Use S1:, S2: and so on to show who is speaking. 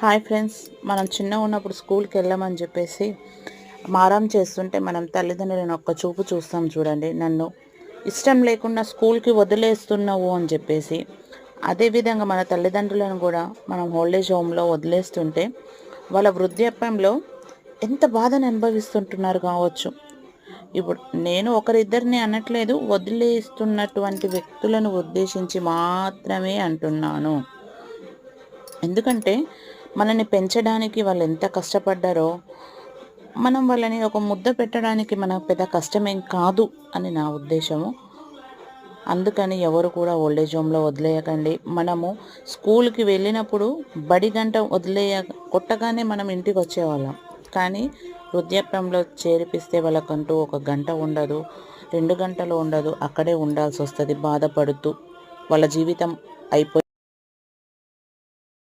S1: Hi friends మనం చిన్నగా ఉన్నప్పుడు స్కూల్కి వెళ్ళామని చెప్పేసి మారం చేస్తుంటే మనం తల్లిదండ్రులను ఒక్క చూపు చూస్తాం చూడండి. నన్ను ఇష్టం లేకుండా స్కూల్కి వదిలేస్తున్నావు అని చెప్పేసి అదేవిధంగా మన తల్లిదండ్రులను కూడా మనం హోల్డేజ్ హోమ్లో వదిలేస్తుంటే వాళ్ళ వృద్ధాప్యంలో ఎంత బాధను అనుభవిస్తుంటున్నారు కావచ్చు. ఇప్పుడు నేను ఒకరిద్దరిని అనట్లేదు వదిలేస్తున్నటువంటి వ్యక్తులను ఉద్దేశించి మాత్రమే అంటున్నాను. ఎందుకంటే మనల్ని పెంచడానికి వాళ్ళు ఎంత కష్టపడ్డారో మనం వాళ్ళని ఒక ముద్ద పెట్టడానికి మన పెద్ద కష్టమేం కాదు అని నా ఉద్దేశము. అందుకని ఎవరు కూడా ఓల్డేజ్ హోమ్లో వదిలేయకండి. మనము స్కూల్కి వెళ్ళినప్పుడు బడి గంట వదిలేయ కొట్టగానే మనం ఇంటికి వచ్చేవాళ్ళం. కానీ వృద్ధాప్యంలో చేర్పిస్తే వాళ్ళకంటూ ఒక గంట ఉండదు రెండు గంటలు ఉండదు అక్కడే ఉండాల్సి వస్తుంది బాధపడుతూ వాళ్ళ జీవితం అయిపోయి